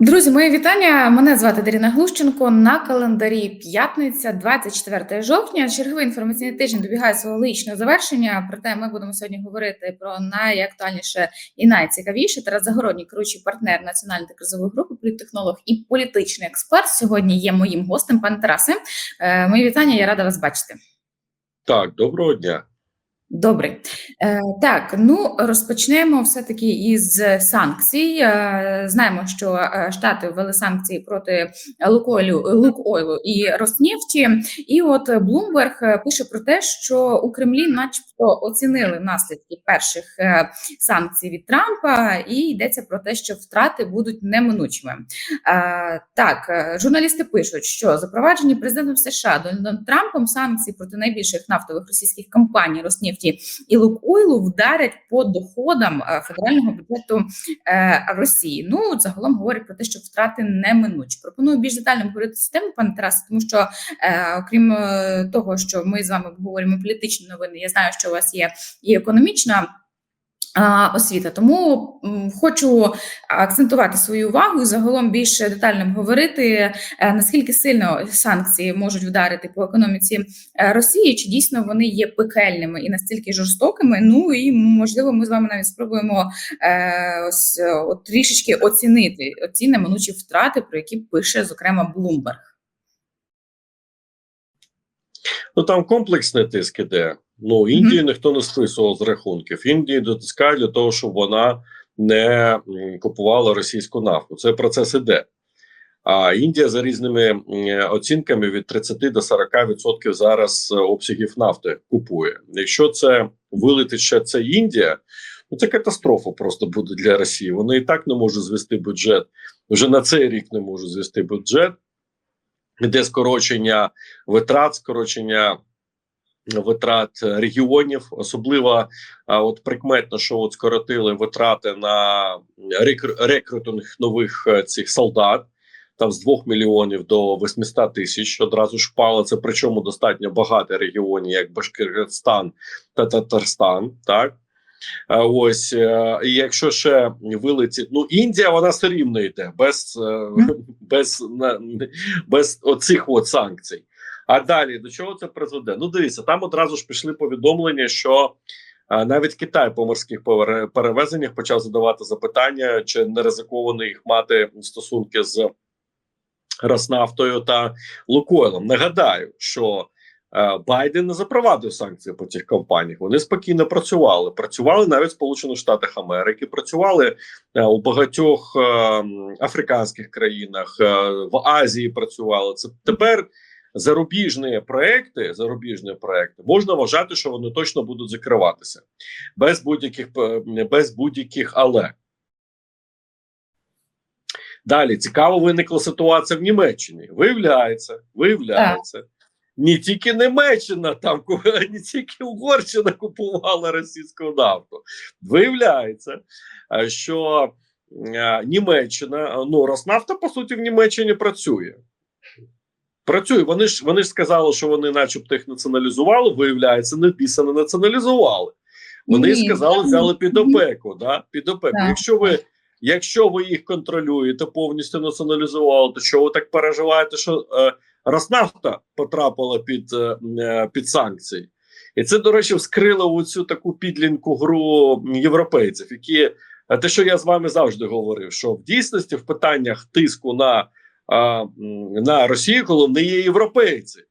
Друзі, мої вітання. Мене звати Даріна Глущенко. На календарі п'ятниця, 24 жовтня. Черговий інформаційний тиждень добігає свого логічного завершення. Проте ми будемо сьогодні говорити про найактуальніше і найцікавіше. Тарас Загородній, керуючий партнер національної кризової групи, політтехнолог і політичний експерт. Сьогодні є моїм гостем. Пане Тарасе, Е, мої вітання. Я рада вас бачити. Так, доброго дня. Добре, Е, так ну розпочнемо все таки із санкцій. Е, знаємо, що е, Штати ввели санкції проти Лукойлю, Лукойлу і Роснефті. І от Блумберг пише про те, що у Кремлі, начебто, оцінили наслідки перших санкцій від Трампа, і йдеться про те, що втрати будуть неминучими. Так, журналісти пишуть, що запроваджені президентом США Дональдом Трампом санкції проти найбільших нафтових російських компаній Роснефті і Лукойлу вдарять по доходам е, федерального бюджету е, Росії. Ну загалом говорять про те, що втрати неминучі. Пропоную більш детально говорити з тему, пане Тарасе, тому що е, окрім того, що ми з вами обговорюємо політичні новини, я знаю, що у вас є і економічна. Освіта, тому хочу акцентувати свою увагу і загалом більш детально говорити, е, наскільки сильно санкції можуть вдарити по економіці е, Росії, чи дійсно вони є пекельними і настільки жорстокими. Ну і можливо, ми з вами навіть спробуємо е, ось от трішечки оцінити ці неминучі втрати, про які пише зокрема Блумберг. Ну там комплексний тиск іде. Ну Індії ніхто не списував з рахунків. Індії дотискають для того, щоб вона не купувала російську нафту. Це процес іде. А Індія за різними оцінками від 30 до 40% зараз е, обсягів нафти купує. Якщо це вилетить ще це Індія, ну це катастрофа просто буде для Росії. Вони і так не можуть звести бюджет. Вже на цей рік не можуть звести бюджет. Іде скорочення витрат, скорочення витрат регіонів, особливо от прикметно, що от скоротили витрати на рекру- рекрутинг нових е, цих солдат. Там з 2 мільйонів до 800 тисяч одразу ж впало. Це причому достатньо багато регіонів, як Башкирстан та Татарстан. Так ось е, і якщо ще вилетить, ну Індія вона все рівно йде без, е, без, без оцих от санкцій. А далі до чого це призведе? Ну, дивіться, там одразу ж пішли повідомлення, що а, навіть Китай по морських пере- перевезеннях почав задавати запитання, чи не ризиковано їх мати стосунки з Роснавтою та Лукойлом. Нагадаю, що е, Байден не запровадив санкції по цих компаніях. Вони спокійно працювали. Працювали навіть в Сполучених Штатах Америки, працювали е, у багатьох е, африканських країнах, е, в Азії працювали. Це тепер зарубіжні проекти, зарубіжні проекти можна вважати, що вони точно будуть закриватися без будь-яких е, без будь-яких але. Далі цікаво виникла ситуація в Німеччині. Виявляється, виявляється, не тільки Німеччина там не тільки Угорщина купувала російську нафту. Виявляється, е, що е, Німеччина, ну Роснафта, по суті, в Німеччині працює. Працює. Вони ж вони ж сказали, що вони, начебто, їх націоналізували. Виявляється, не біса не націоналізували. Вони Ні, сказали, ну, взяли під опеку. Да? Під опеку. Так. Якщо ви якщо ви їх контролюєте, повністю націоналізували, то що ви так переживаєте, що е, Роснафта потрапила під, е, е, під санкції? І це, до речі, вскрило оцю таку підлінку гру європейців, які е, те, що я з вами завжди говорив, що в дійсності в питаннях тиску на а, на Росію головне є європейці,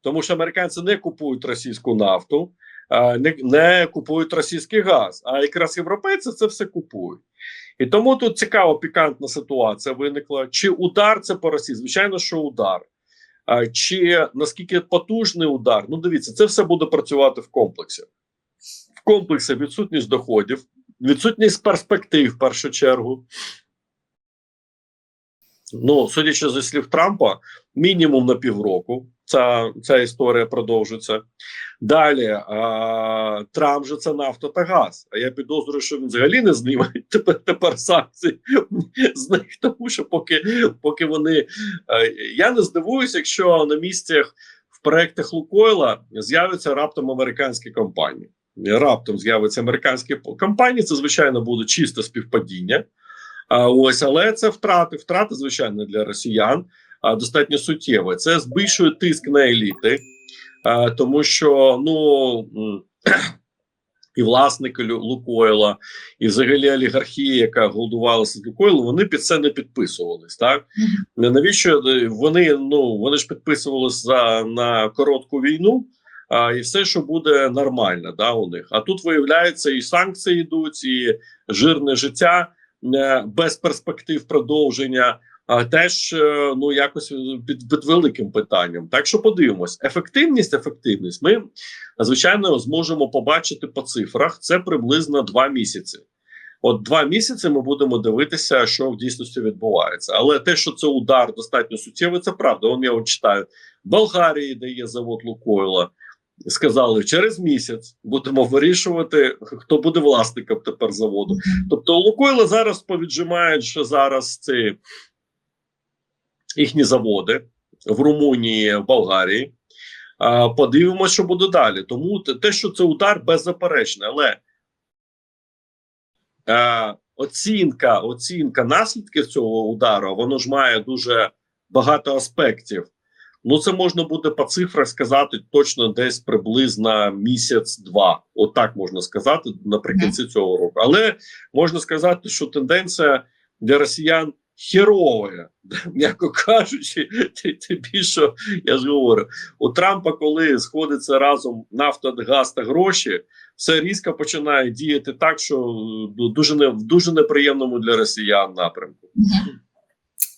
тому що американці не купують російську нафту, а, не, не купують російський газ. А якраз європейці це все купують. І тому тут цікава пікантна ситуація виникла. Чи удар це по Росії? Звичайно, що удар. А, чи наскільки потужний удар? Ну, дивіться, це все буде працювати в комплексі. В комплексі відсутність доходів, відсутність перспектив в першу чергу. Ну, судячи зі слів Трампа, мінімум на півроку ця, ця історія продовжиться. Далі а, Трамп же це нафта та газ. А я підозрюю, що він взагалі не зніме тепер, тепер санкції з них, тому що поки, поки вони. е, Я не здивуюся, якщо на місцях в проектах Лукойла з'являться раптом американські компанії. Раптом з'являться американські компанії. Це звичайно буде чисте співпадіння. Ось, але це втрати, втрати, звичайно, для росіян а, достатньо суттєві. Це збільшує тиск на еліти, тому що ну. І власники Лукойла, і взагалі олігархія, яка голодувалася з Лукойлу, вони під це не підписувались. Так навіщо е, вони ну вони ж підписувалися за на коротку війну, а і все, що буде нормально, да, у них. А тут виявляється, і санкції йдуть, і жирне життя без перспектив продовження. Теж е, ну якось під, під великим питанням. Так що подивимось, ефективність, ефективність. Ми звичайно зможемо побачити по цифрах. Це приблизно два місяці. От два місяці ми будемо дивитися, що в дійсності відбувається. Але те, що це удар достатньо суттєвий, це правда. Он я от читаю Болгарії, де є завод Лукойла. Сказали, через місяць будемо вирішувати, хто буде власником тепер заводу. Тобто, Лукойла зараз повіджимають, що зараз ці їхні заводи в Румунії, в Болгарії. Подивимося, що буде далі. Тому те- те, що це удар беззаперечний, але е, оцінка, оцінка наслідків цього удару, воно ж має дуже багато аспектів. Ну, це можна буде по цифрах сказати точно десь приблизно місяць-два. Отак можна сказати наприкінці цього року. Але можна сказати, що тенденція для росіян херова, м'яко кажучи, ти, ти більше, я ж говорю, у Трампа, коли сходиться разом нафта, газ та гроші, все різко починає діяти так, що е, дуже не в дуже неприємному для росіян напрямку.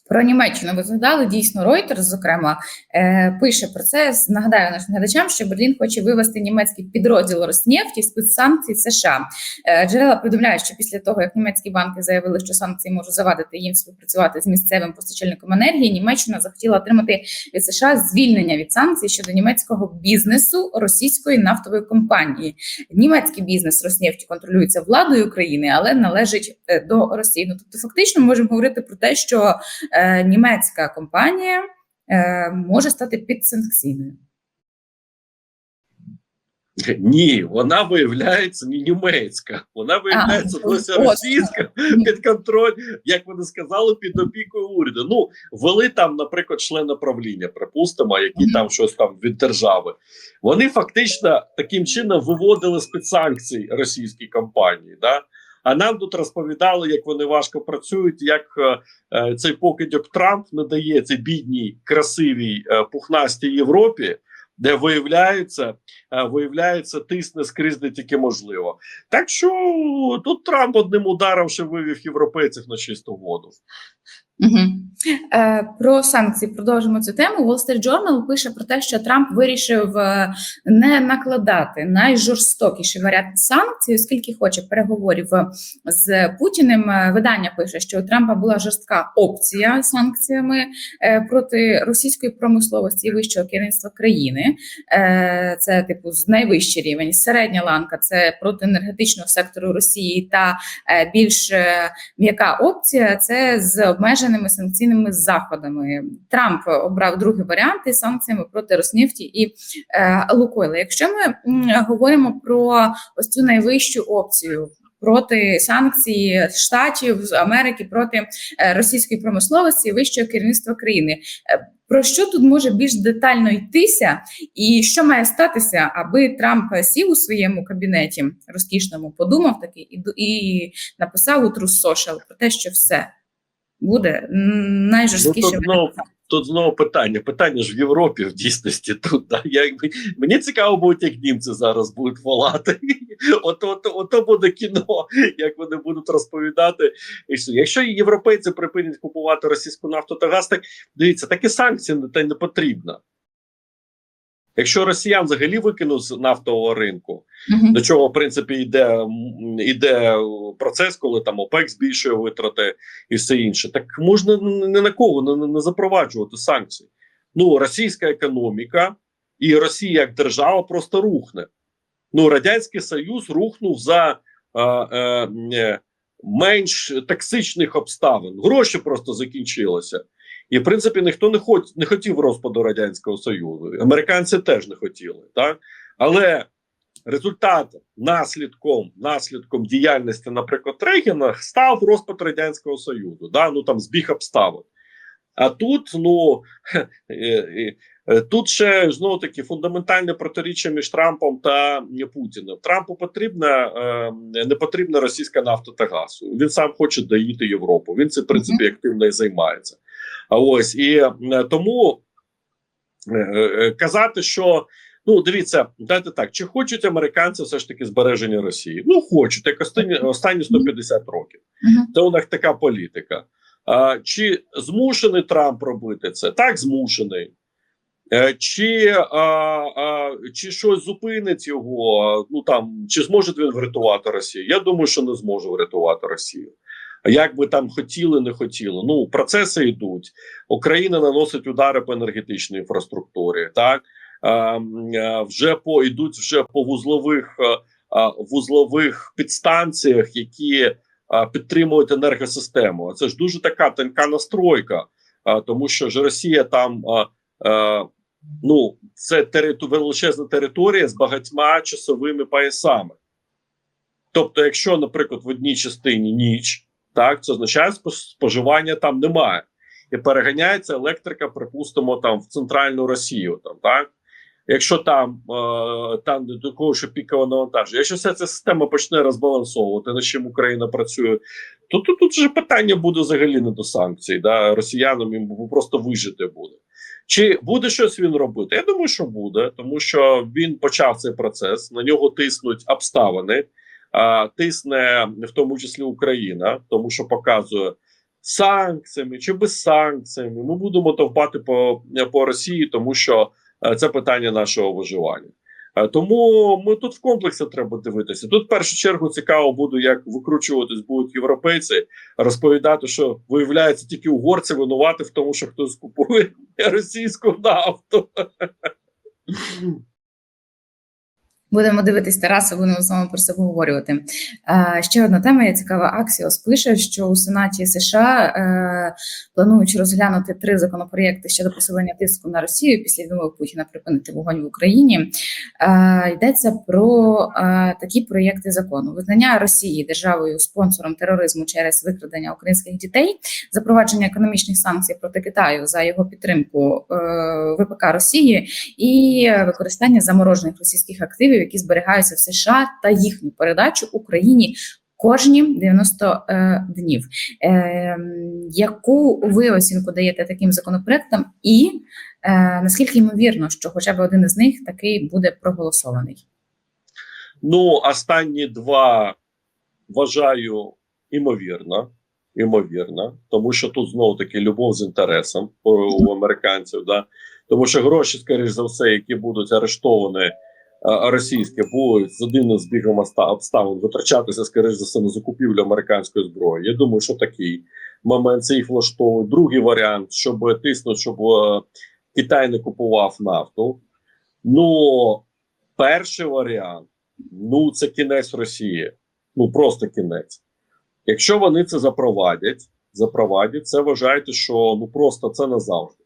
Про Німеччину ви згадали дійсно Reuters, зокрема, е, пише про це. Нагадаю нашим глядачам, що Берлін хоче вивести німецький підрозділ Роснефті з під санкцій США. Е, джерела повідомляють, що після того як німецькі банки заявили, що санкції можуть завадити їм співпрацювати з місцевим постачальником енергії, Німеччина захотіла отримати від США звільнення від санкцій щодо німецького бізнесу російської нафтової компанії. Німецький бізнес Роснефті контролюється владою України, але належить е, до Росії. Ну тобто, фактично, ми можемо говорити про те, що е, німецька компанія е, може стати підсанкційною. Ні, вона виявляється не німецька, вона виявляється А, досі російська під контроль, як вони сказали, під опікою уряду. Ну вели там, наприклад, члени правління, припустимо, які там щось там від держави. Вони фактично таким чином виводили з під санкцій російські компанії. Да? А нам тут розповідали, як вони важко працюють, як е, е, цей покидьок Трамп надає цій бідній, красивій, е, пухнастій Європі, де виявляється, виявляється, тисне скрізь тільки можливо. Так що тут Трамп одним ударом ще вивів європейців на чисту воду. Угу. Е, про санкції продовжимо цю тему. Wall Street Journal пише про те, що Трамп вирішив е, не накладати найжорстокіший варіант санкцій, оскільки хоче переговорів з Путіним. Е, Видання пише, що у Трампа була жорстка опція санкціями е, проти російської промисловості і вищого керівництва країни. Е, Це типу з найвищий рівень. Середня ланка це проти енергетичного сектору Росії та е, більш е, м'яка опція це з обмеженими санкційними заходами. Трамп обрав другий варіант із санкціями проти Роснефті і е, Лукойла. Якщо ми говоримо про ось цю найвищу опцію. Проти санкцій штатів з Америки проти російської промисловості вищого керівництва країни. Про що тут може більш детально йтися, і що має статися, аби Трамп сів у своєму кабінеті розкішному, подумав таки і, і написав у True Social про те, що все буде найжорсткіше Ну, найжорсткіше. Тут, знову, питання. Питання ж в Європі в дійсності тут. Да? Я, мені цікаво буде, як німці зараз будуть волати. От, от, ото буде кіно, як вони будуть розповідати. Якщо європейці припинять купувати російську нафту та газ, так дивіться, такі санкції та й не потрібно. Якщо росіян взагалі викинуть з нафтового ринку, Мгм. до чого в принципі йде, йде процес, коли там ОПЕК збільшує витрати і все інше. Так можна не на кого не, не запроваджувати санкції. Ну, російська економіка і Росія як держава просто рухне. Ну, Радянський Союз рухнув за е, е, е, менш токсичних обставин. Гроші просто закінчилися. І, в принципі, ніхто не, хот, не хотів розпаду Радянського Союзу. Американці теж не хотіли. Так? Але результатом, наслідком, наслідком діяльності, наприклад, Рейгена став розпад радянського союзу. Да? Ну там збіг обставин. А тут, ну е, е, е, тут ще знову таки фундаментальне протиріччя між Трампом та Путіним. Трампу потрібна е, не потрібна російська нафта та газ. Він сам хоче доїти Європу. Він цим в принципі активно і займається. Ось і е, тому е, е, казати, що ну дивіться, дайте так, чи хочуть американці все ж таки збереження Росії? Ну хочуть, як останні останні 150 років. Це у них така політика. А, чи змушений Трамп робити це? Так, змушений. Чи, а, а, чи щось зупинить його? Ну там чи зможе він врятувати Росію? Я думаю, що не зможе врятувати Росію. Як би там хотіли, не хотіли. Ну процеси йдуть. Україна наносить удари по енергетичній інфраструктурі. Так вже по йдуть вже по вузлових вузлових підстанціях, які підтримують енергосистему. Це ж дуже така тонка настройка, тому що ж Росія там. Ну, це териту величезна територія з багатьма часовими поясами. Тобто, якщо, наприклад, в одній частині ніч, так це означає, споживання там немає, і переганяється електрика, припустимо, там в центральну Росію. Там так, якщо там е, там до такого, що пікове навантаження, якщо вся ця система почне розбалансовувати, над чим Україна працює, то тут, тут вже питання буде взагалі не до санкцій. Да? Росіянам їм просто вижити буде. Чи буде щось він робити? Я думаю, що буде, тому що він почав цей процес. На нього тиснуть обставини, тисне в тому числі Україна, тому що показує санкціями чи без санкціями. Ми будемо товпати по, по Росії, тому що е, це питання нашого виживання. Е, Тому ми тут в комплексі треба дивитися. Тут в першу чергу цікаво буде, як викручуватись будуть європейці, розповідати, що виявляється тільки угорці винувати в тому, що хтось купує російську нафту. Будемо дивитись Тараса, будемо з вами про це поговорювати. Е, ще одна тема є цікава. Аксіос пише, що у Сенаті США е, планують розглянути три законопроєкти щодо посилення тиску на Росію після відмови Путіна припинити вогонь в Україні. Е, йдеться про такі проєкти закону: визнання Росії державою спонсором тероризму через викрадення українських дітей, запровадження економічних санкцій проти Китаю за його підтримку ВПК Росії і використання заморожених російських активів, які зберігаються в США, та їхню передачу Україні кожні 90 е, днів. Е, яку ви оцінку даєте таким законопроектам, і е, наскільки ймовірно, що хоча б один із них такий буде проголосований? Ну, останні два вважаю імовірно. Імовірно, тому що тут знову таки любов з інтересом у американців, да тому що гроші, скоріш за все, які будуть арештовані а, російські, будуть з одним збігом обставин витрачатися, скоріш за все, на закупівлю американської зброї. Я думаю, що такий момент це їх влаштовує. Другий варіант, щоб тиснути, щоб е, Китай не купував нафту. Ну, перший варіант ну це кінець Росії. Ну просто кінець. Якщо вони це запровадять, запровадять, це вважайте, що ну просто це назавжди.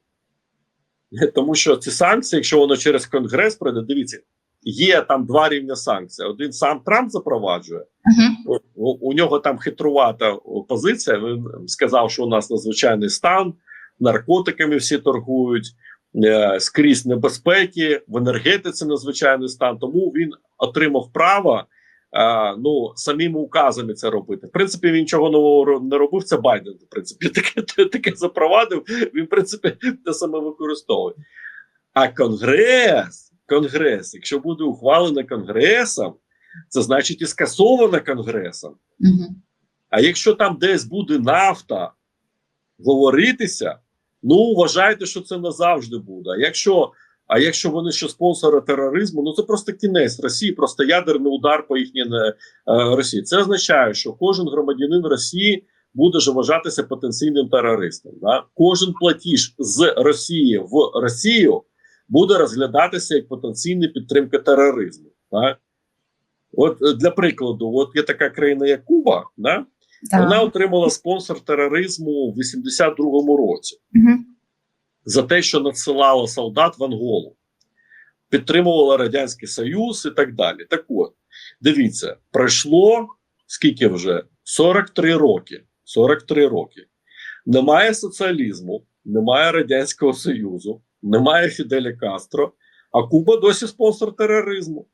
Тому що ці санкції, якщо воно через Конгрес пройде, дивіться, є там два рівня санкцій. Один сам Трамп запроваджує. Угу. У, у нього там хитрувата позиція. Він сказав, що у нас надзвичайний стан, наркотиками всі торгують, е, скрізь небезпеки, в енергетиці надзвичайний стан. Тому він отримав право. е, ну, самими указами це робити. В принципі, він нічого нового не робив. Це Байден, в принципі, таке, таке запровадив. Він, в принципі, те саме використовує. А Конгрес, Конгрес, якщо буде ухвалено Конгресом, це значить і скасовано Конгресом. Угу. А якщо там десь буде нафта говоритися, ну вважайте, що це назавжди буде. А якщо, а якщо вони ще спонсори тероризму, ну це просто кінець Росії, просто ядерний удар по їхній е, Росії. Це означає, що кожен громадянин Росії буде ж вважатися потенційним терористом. Да? Кожен платіж з Росії в Росію буде розглядатися як потенційна підтримка тероризму. Так? От е, для прикладу, от є така країна, як Куба, да? вона отримала спонсор тероризму в 82-му році Угу. за те, що надсилала солдат в Анголу. підтримувала Радянський Союз і так далі. Так от, дивіться, пройшло скільки вже? 43 роки. 43 роки. Немає соціалізму, немає Радянського Союзу, немає Фіделя Кастро, а Куба досі спонсор тероризму.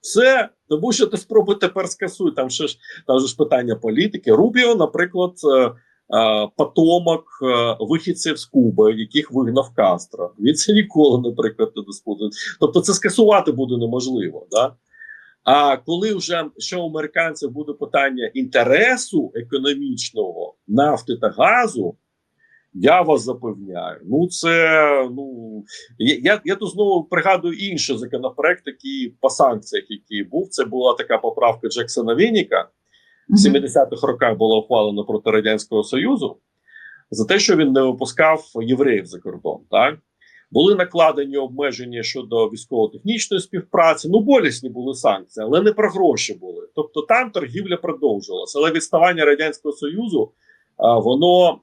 Все, тому що ти спробуй тепер скасуй. Там ще ж там ж питання політики. Рубіо, наприклад, е, е, потомок е, вихідців з Куби, яких вигнав Кастро. Він це ніколи, наприклад, не диспутує. Тобто це скасувати буде неможливо. Да? А коли вже що у американців буде питання інтересу економічного нафти та газу, я вас запевняю. Ну це ну я, я, я тут знову пригадую інший законопроект, який по санкціях, який був. Це була така поправка Джексона Вініка. В 70-х роках була ухвалена проти радянського союзу за те, що він не випускав євреїв за кордон. Так були накладені обмеження щодо військово-технічної співпраці. Ну болісні були санкції, але не про гроші були. Тобто там торгівля продовжувалася, але відставання радянського союзу воно е,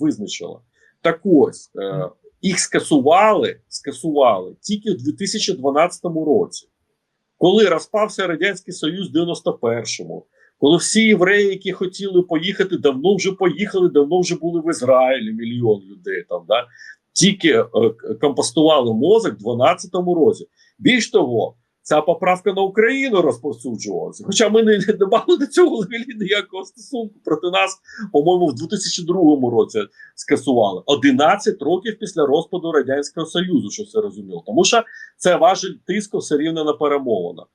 визначило. Так ось е, їх скасували, скасували тільки в 2012 році, коли розпався радянський союз в 91-му. Коли всі євреї, які хотіли поїхати, давно вже поїхали, давно вже були в Ізраїлі мільйон людей там, да тільки е, компостували мозок в 12-му році. Більш того, ця поправка на Україну розповсюджувалася. Хоча ми не, не мали до цього взагалі ніякого стосунку проти нас, по-моєму, в 2002 році скасували 11 років після розпаду радянського союзу, що це розуміло. Тому що це важель тиску все рівно на перемовинах.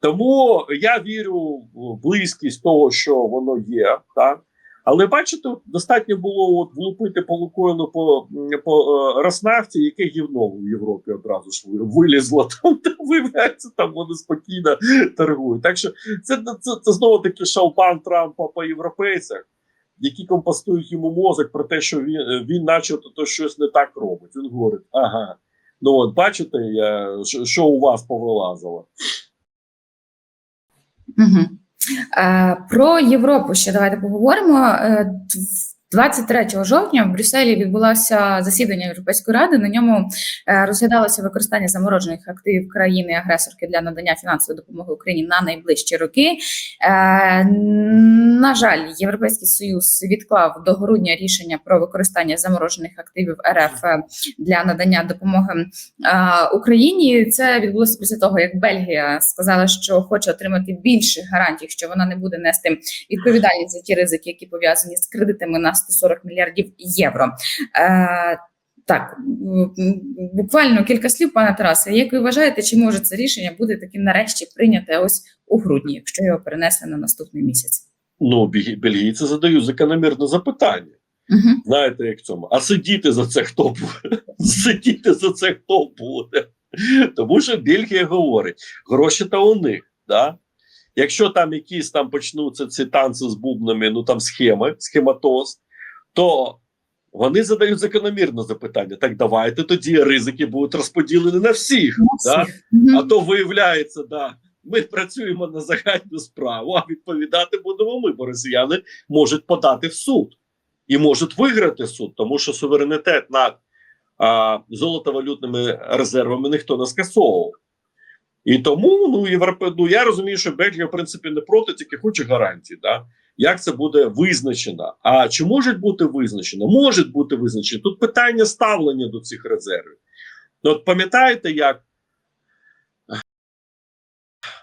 Тому я вірю в близькість того, що воно є, так. Але бачите, достатньо було от влупити по Лукойлу по по е, Роснафті, яке гівно в Європі одразу ж вилізло. Там та виявляється, там вони спокійно торгують. Так що це це, це знову таки шалпан Трампа по європейцях, які компостують йому мозок про те, що він він, начебто, то щось не так робить. Він говорить: ага, ну от бачите, я що у вас повилазило. Угу. Про Європу ще давайте поговоримо. Е, 23 жовтня в Брюсселі відбулося засідання Європейської ради. На ньому е, розглядалося використання заморожених активів країни-агресорки для надання фінансової допомоги Україні на найближчі роки. Е, на жаль, Європейський Союз відклав до грудня рішення про використання заморожених активів РФ для надання допомоги Україні. Це відбулося після того, як Бельгія сказала, що хоче отримати більше гарантій, що вона не буде нести відповідальність за ті ризики, які пов'язані з кредитами на 140 мільярдів євро. Е, так, буквально кілька слів, пане Тарасе. Як ви вважаєте, чи може це рішення бути таким нарешті прийняте ось у грудні, якщо його перенесли на наступний місяць? Ну, бельгійці задають закономірне запитання. Угу. Знаєте, як в цьому? А сидіти за це хто буде? Сидіти за це хто буде? Тому що Бельгія говорить: гроші та у них. Да? Якщо там якісь там почнуться ці танці з бубнами, ну там схеми, схематоз, то вони задають закономірне запитання. Так давайте тоді ризики будуть розподілені на всіх. На да? всіх. А то виявляється, да, ми працюємо на загальну справу, а відповідати будемо ми, бо росіяни можуть подати в суд і можуть виграти суд, тому що суверенітет над а, золотовалютними резервами ніхто не скасовував. І тому ну Європе, ну я розумію, що Бельгія в принципі не проти, тільки хоче гарантій. Да? Як це буде визначено? А чи можуть бути визначено? Можуть бути визначені. Тут питання ставлення до цих резервів. Ну, От пам'ятаєте, як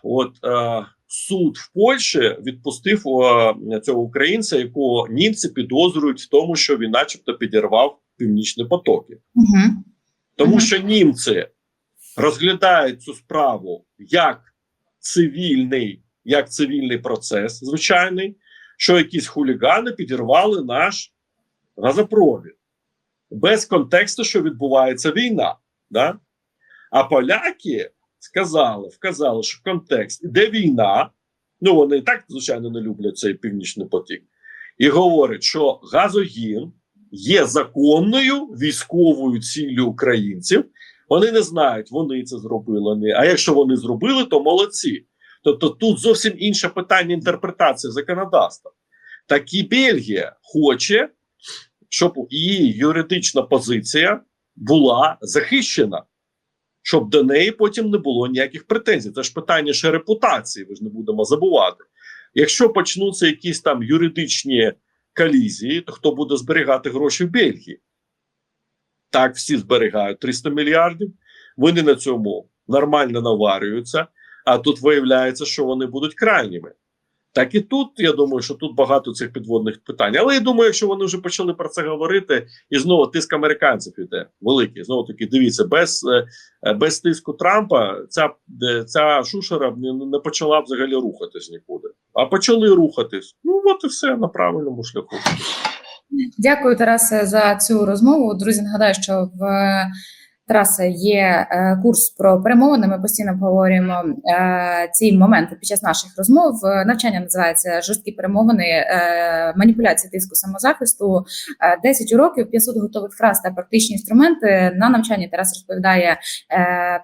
от е, суд в Польщі відпустив е, цього українця, якого німці підозрюють в тому, що він, начебто, підірвав північні потоки, Угу. тому Мгм. що німці розглядають цю справу як цивільний, як цивільний процес, звичайний, що якісь хулігани підірвали наш газопровід без контексту, що відбувається війна. Да? А поляки сказали, вказали, що контекст іде війна. Ну вони і так, звичайно, не люблять цей північний потік, і говорять, що газогін є законною військовою ціллю українців. Вони не знають, вони це зробили. А якщо вони зробили, то молодці. Тобто тут зовсім інше питання інтерпретації законодавства. Так і Бельгія хоче, щоб її юридична позиція була захищена, щоб до неї потім не було ніяких претензій. Це ж питання ще репутації. Ви ж не будемо забувати. Якщо почнуться якісь там юридичні колізії, то хто буде зберігати гроші в Бельгії? Так, всі зберігають 300 мільярдів. Вони на цьому нормально наварюються, а тут виявляється, що вони будуть крайніми. Так і тут я думаю, що тут багато цих підводних питань. Але я думаю, якщо вони вже почали про це говорити, і знову тиск американців іде великий. Знову таки, дивіться, без е, без тиску Трампа ця е, ця шушера б не почала взагалі рухатись нікуди. А почали рухатись. Ну от і все на правильному шляху. Дякую, Тарасе, за цю розмову. Друзі, нагадаю, що в Тараса є е, курс про перемовини. Ми постійно обговорюємо е, ці моменти під час наших розмов. Е, Навчання називається жорсткі перемовини, маніпуляції тиску самозахисту. Е, 10 уроків, 500 готових фраз та практичні інструменти. На навчанні Тарас розповідає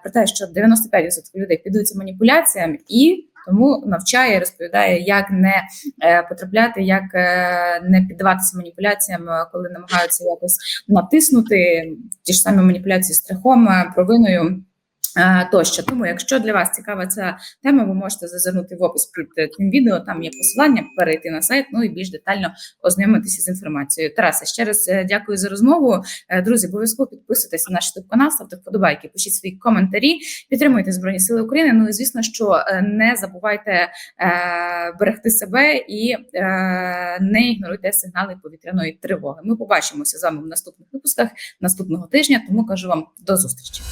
про те, що 95% людей піддаються маніпуляціям і. Тому навчає, розповідає, як не е, потрапляти, як е, не піддаватися маніпуляціям, е, коли намагаються якось натиснути ті ж самі маніпуляції страхом, провиною. Тощо, тому, якщо для вас цікава ця тема, ви можете зазирнути в опис під е, цим відео. Там є посилання, перейти на сайт, ну і більш детально ознайомитися з інформацією. Тарасе, ще раз е, дякую за розмову. Е, Друзі, обов'язково підписуйтесь на наш youtube канал, ставте вподобайки, пишіть свої коментарі, підтримуйте Збройні Сили України. Ну і звісно, що не забувайте берегти себе і не ігноруйте сигнали повітряної тривоги. Ми побачимося з вами в наступних випусках наступного тижня. Тому кажу вам до зустрічі.